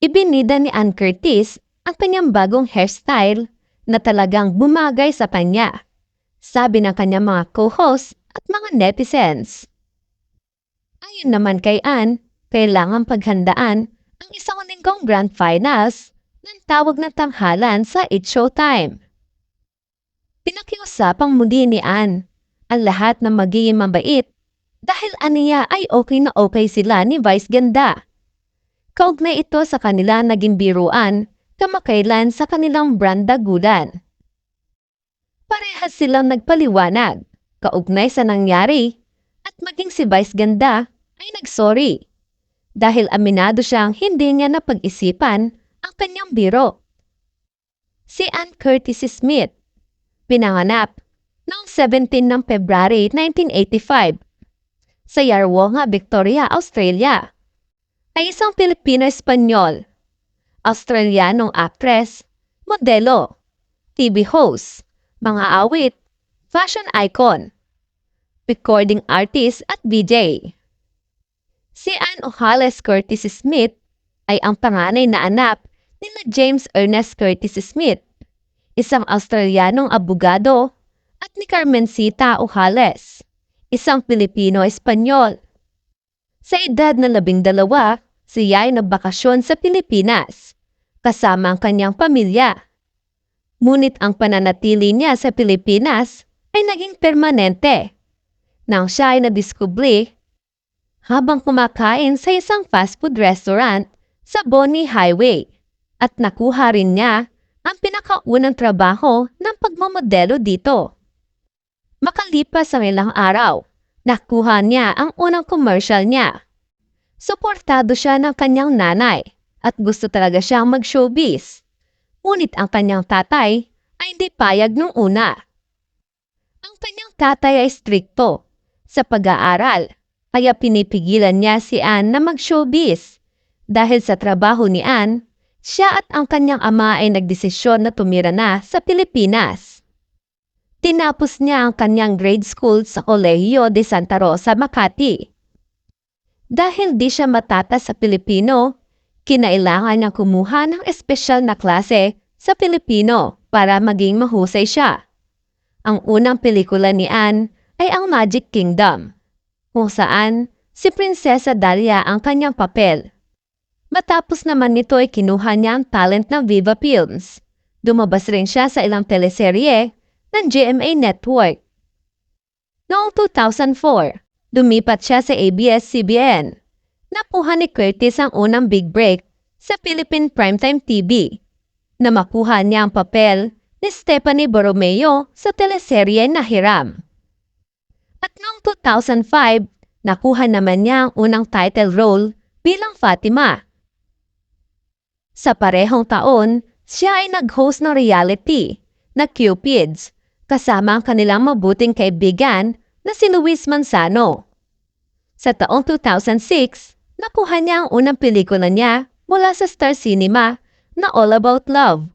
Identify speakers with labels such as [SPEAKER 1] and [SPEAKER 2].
[SPEAKER 1] Ibinida ni Ann Curtis ang kanyang bagong hairstyle na talagang bumagay sa kanya. Sabi ng kanyang mga co-host at mga netizens. Ayon naman kay Ann, kailangan paghandaan ang isang linggong grand finals ng tawag na tanghalan sa It Showtime. Pinakiusapang muli ni Ann ang lahat na magiging mabait dahil aniya ay okay na okay sila ni Vice Ganda. Kaugnay ito sa kanila naging biruan kamakailan sa kanilang brand dagulan. Parehas silang nagpaliwanag kaugnay sa nangyari at maging si Vice Ganda ay nagsorry dahil aminado siyang hindi niya napag-isipan ang kanyang biro. Si Ann Curtis Smith, pinanganap noong 17 ng February 1985 sa Yarwonga, Victoria, Australia. Ay isang Pilipino-Espanyol, Australianong actress, modelo, TV host, mga awit, fashion icon, recording artist at DJ. Si Ann Ojales Curtis Smith ay ang panganay na anak nila James Ernest Curtis Smith, isang Australianong abogado, at ni Carmencita Ojales, isang Pilipino-Espanyol. Sa edad na labing dalawa, siya ay nagbakasyon sa Pilipinas, kasama ang kanyang pamilya. Ngunit ang pananatili niya sa Pilipinas ay naging permanente. Nang siya ay nadiskubre habang kumakain sa isang fast food restaurant sa Bonnie Highway at nakuha rin niya ang pinakaunang trabaho ng pagmamodelo dito. Makalipas ang ilang araw, nakuha niya ang unang commercial niya. Suportado siya ng kanyang nanay at gusto talaga siyang mag-showbiz. Ngunit ang kanyang tatay ay hindi payag nung una. Ang kanyang tatay ay strikto sa pag-aaral, kaya pinipigilan niya si Anne na mag-showbiz. Dahil sa trabaho ni Anne, siya at ang kanyang ama ay nagdesisyon na tumira na sa Pilipinas. Tinapos niya ang kanyang grade school sa Colegio de Santa Rosa, Makati. Dahil di siya matata sa Pilipino, kinailangan niya kumuha ng espesyal na klase sa Pilipino para maging mahusay siya. Ang unang pelikula ni Anne ay ang Magic Kingdom, kung saan si Prinsesa Dahlia ang kanyang papel. Matapos naman nito ay kinuha niya ang talent ng Viva Films. Dumabas rin siya sa ilang teleserye ng GMA Network. Noong 2004, lumipat siya sa ABS-CBN. Nakuha ni Curtis ang unang big break sa Philippine Primetime TV na makuha niya ang papel ni Stephanie Borromeo sa teleserye na Hiram. At noong 2005, nakuha naman niya ang unang title role bilang Fatima. Sa parehong taon, siya ay nag-host ng reality na Cupids kasama ang kanilang mabuting kaibigan na si Luis Manzano. Sa taong 2006, nakuha niya ang unang pelikula niya mula sa Star Cinema na All About Love